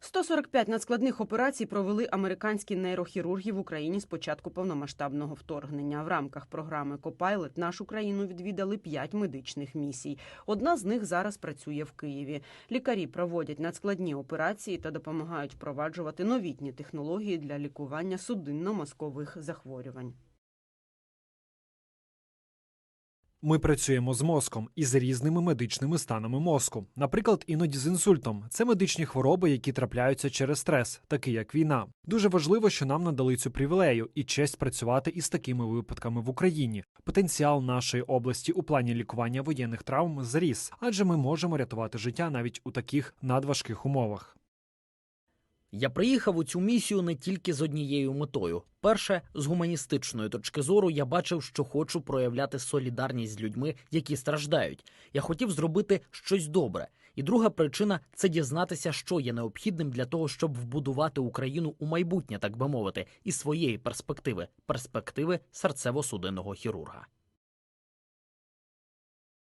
145 надскладних операцій провели американські нейрохірурги в Україні з початку повномасштабного вторгнення. В рамках програми Копайлет нашу країну відвідали 5 медичних місій. Одна з них зараз працює в Києві. Лікарі проводять надскладні операції та допомагають впроваджувати новітні технології для лікування судинно-мозкових захворювань. Ми працюємо з мозком і з різними медичними станами мозку. Наприклад, іноді з інсультом. Це медичні хвороби, які трапляються через стрес, такий як війна. Дуже важливо, що нам надали цю привілею і честь працювати із такими випадками в Україні. Потенціал нашої області у плані лікування воєнних травм зріс, адже ми можемо рятувати життя навіть у таких надважких умовах. Я приїхав у цю місію не тільки з однією метою. Перше, з гуманістичної точки зору, я бачив, що хочу проявляти солідарність з людьми, які страждають. Я хотів зробити щось добре. І друга причина це дізнатися, що є необхідним для того, щоб вбудувати Україну у майбутнє, так би мовити, із своєї перспективи перспективи серцево-судинного хірурга.